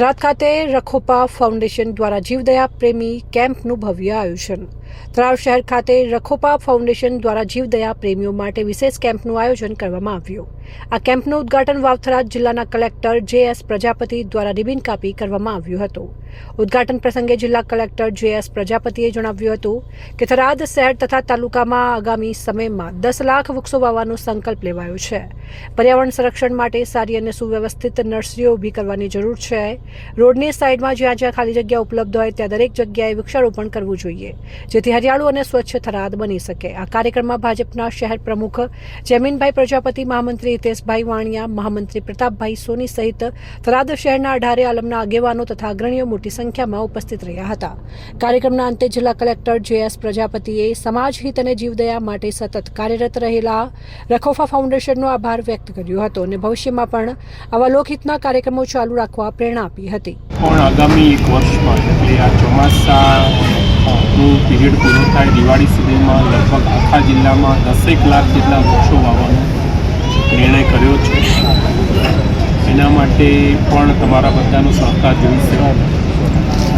થરાદ ખાતે રખોપા ફાઉન્ડેશન દ્વારા જીવદયા પ્રેમી કેમ્પનું ભવ્ય આયોજન. થરાદ શહેર ખાતે રખોપા ફાઉન્ડેશન દ્વારા જીવદયા પ્રેમીઓ માટે વિશેષ કેમ્પનું આયોજન કરવામાં આવ્યું. આ કેમ્પનું ઉદ્ઘાટન વાવથરાદ જિલ્લાના કલેક્ટર જે એસ પ્રજાપતિ દ્વારા રિબિન કાપી કરવામાં આવ્યું હતું. ઉદ્ઘાટન પ્રસંગે જિલ્લા કલેક્ટર જે એસ પ્રજાપતિએ જણાવ્યું હતું કે થરાદ શહેર તથા તાલુકામાં આગામી સમયમાં દસ લાખ વૃક્ષો વાવવાનો સંકલ્પ લેવાયો છે. પર્યાવરણ સંરક્ષણ માટે સારી અને સુવ્યવસ્થિત નર્સરીઓ ઊભી કરવાની જરૂર છે. રોડની સાઇડમાં જ્યાં જ્યાં ખાલી જગ્યા ઉપલબ્ધ હોય ત્યાં દરેક જગ્યાએ વૃક્ષારોપણ કરવું જોઈએ. જેથી હરિયાળું અને સ્વચ્છ થરાદ બની શકે. આ કાર્યક્રમમાં ભાજપના શહેર પ્રમુખ જમીનભાઈ પ્રજાપતિ, મહામંત્રી હિતેશભાઈ વાણિયા, મહામંત્રી પ્રતાપભાઈ સોની સહિત થરાદ શહેરના અઢારે આલમના આગેવાનો તથા અગ્રણીઓ મોટી સંખ્યામાં ઉપસ્થિત રહ્યા હતા. કાર્યક્રમના અંતે જિલ્લા કલેક્ટર જે એસ પ્રજાપતિએ સમાજહિત અને જીવદયા માટે સતત કાર્યરત રહેલા રખોફા ફાઉન્ડેશનનો આભાર વ્યક્ત કર્યો હતો અને ભવિષ્યમાં પણ આવા લોકહિતના કાર્યક્રમો ચાલુ રાખવા પ્રેરણા આપી હતી. આગામી એક વર્ષમાં એટલે આ ચોમાસાનું પીરિયડ પૂરો થાય દિવાળી સુધીમાં લગભગ આખા જિલ્લામાં દસેક લાખ જેટલા વૃક્ષો વાવવાનો નિર્ણય કર્યો છે. એના માટે પણ તમારા બધાનો સહકાર જોઈશે.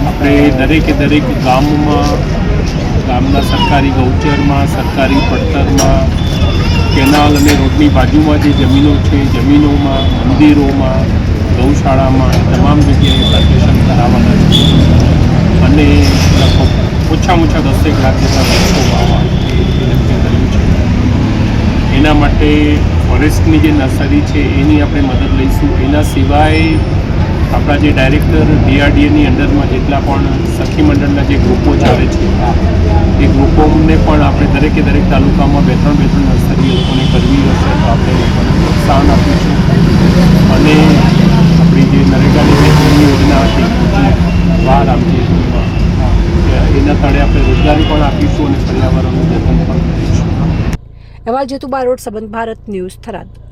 આપણે દરેકે દરેક ગામમાં, ગામના સરકારી ગૌચરમાં, સરકારી પડતરમાં, કેનાલ અને રોડની બાજુમાં જે જમીનો છે, જમીનોમાં, મંદિરોમાં, ગૌશાળામાં તમામ જગ્યાએ પ્લાન્ટેશન કરાવવાના છે. ઓછામાં ઓછા દસેક લાખ જેટલા કર્યું છે. એના માટે ફોરેસ્ટની જે નર્સરી છે, એની આપણે મદદ લઈશું. એના સિવાય આપણા જે ડાયરેક્ટર ડીઆરડીએની અંડરમાં જેટલા પણ સખી મંડળના જે ગ્રુપો ચાલે છે, એ ગ્રુપોને પણ આપણે દરેકે દરેક તાલુકામાં બે ત્રણ બે ત્રણ નર્સરી લોકોને કરવી હશે તો આપણે લોકોને પ્રોત્સાહન આપીશું અને આપણી જે નરેગાની જે જૂની યોજના હતી કુચી વાર આમથી એના તળે આપણે રોજગારી પણ આપીશું અને પર્યાવરણનું જતન પણ કરીશું. અહેવાલ જેતુ બારોટ સંબંધ ભારત ન્યૂઝ થરાદ.